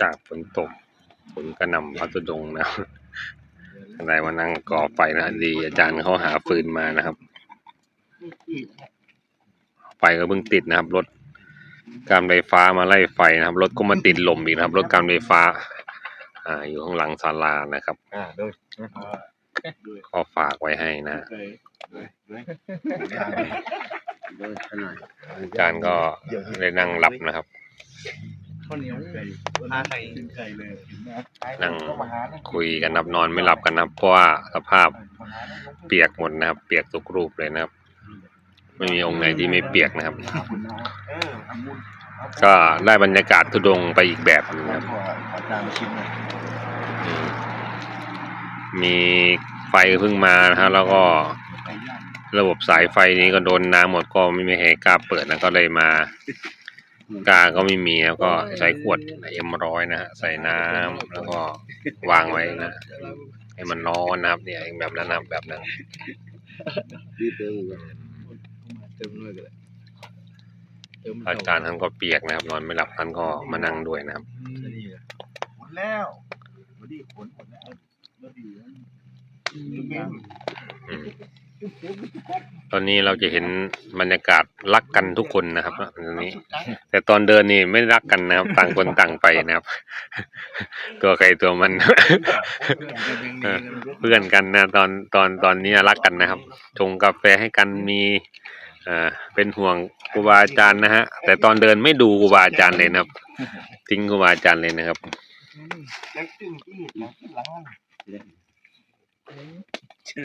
จากฝนตกฝนกระหน่ำพัดดงนะครับอะไรมานั่งก่อไฟนะดี อาจารย์เขาหาฟืนมานะครับ ไฟก็เพิ่งติดนะครับ รถการไฟฟ้ามาไล่ไฟนะครับ รถก็มาติดลมอีกนะครับ รถการไฟฟ้า อ่า อยู่ข้างหลังศาลานะครับอ่าโดยก็ฝากไว้ให้นะเคยด้วยด้วยโดยขนาดอาจารย์ก็ได้นั่งหลับนะครับ ข้าวเหนียวไก่พาไข่กินไก่เลยนะนั่งคุยกันนับนอนไม่หลับกันนะครับเพราะว่าสภาพเปียกหมดนะครับ เปียกทุกรูปเลยนะครับ ไม่มีองค์ไหนที่ไม่เปียกนะครับเออทำบุญก็ได้บรรยากาศทุดงค์ไปอีกแบบหนึงนะครับขอจานชิมหน่อยอืมมีไฟเพิ่งมานะครับแล้วก็ไก่ย่างระบบสายไฟนี้ก็โดนน้ำหมดก็ไม่มีใครกล้าเปิดนะก็เลยมา กล้าก็ไม่มีแล้วก็ใช้ขวดเอ็มร้อยนะฮะใส่น้ำแล้วก็วางไว้นะ ให้มันร้อนนะครับเนี่ยแบบนั้นนะครับแบบนั้นดีเติมเลยเติมเลยก็ได้เติมอาจารย์ท่านก็เปียกนะครับ นอนไม่หลับท่านก็มานั่งด้วยนะครับหมดแล้วพอดีผลหมดแล้วพอดีอืม ตอนนี้เราจะเห็นบรรยากาศรักกันทุกคนนะครับตอนนี้ แต่ตอนเดินนี่ไม่รักกันนะครับ ต่างคนต่างไปนะครับ ตัวใครตัวมัน เพื่อนกันนะตอนตอนตอนนี้รักกันนะครับชงกาแฟให้กันมีเอ่อเป็นห่วงครูบาอาจารย์นะฮะ แต่ตอนเดินไม่ดูครูบาอาจารย์เลยนะครับทิ้งครูบาอาจารย์เลยนะครับเล็กจึ้งที่แล้วที่ล้างใช่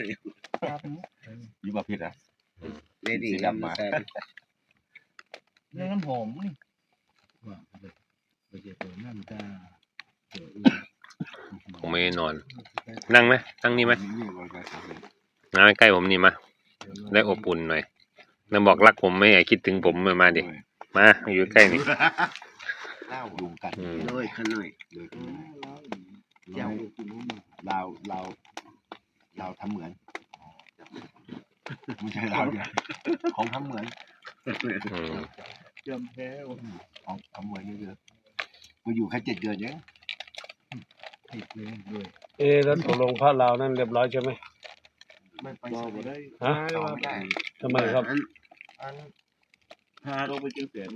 อยู่แบบผิดอะเลดี้ลำมา เรื่องน้ำหอมนี่ว่าไปเจอตัวนั่นจ้าผมไม่ได้นอน นั่งไหมนั่งนี่ไหมนั่งใกล้ๆผมนี่มา ได้อบอุ่นหน่อยแล้วบอกรักผมไม่ให้คิดถึงผมมามาดิ มา อยู่ใกล้นี่ เล่าดูกันอืมโดยขนาดเจ้าเราเราเราทำเหมือน ไม่ใช่เราเนี่ยของทำเหมือนอืมเจิมแพ้ของทำเหมือนเยอะๆมาอยู่แค่เจ็ดเดือนเองผิดเลยด้วยเอ๊ะแล้วตกลงพระลาวนั่นเรียบร้อยใช่ไหมไม่ไปไม่ได้ฮะต่อไม่ได้ทำไมครับ อันอันพาเราไปเจอเสียน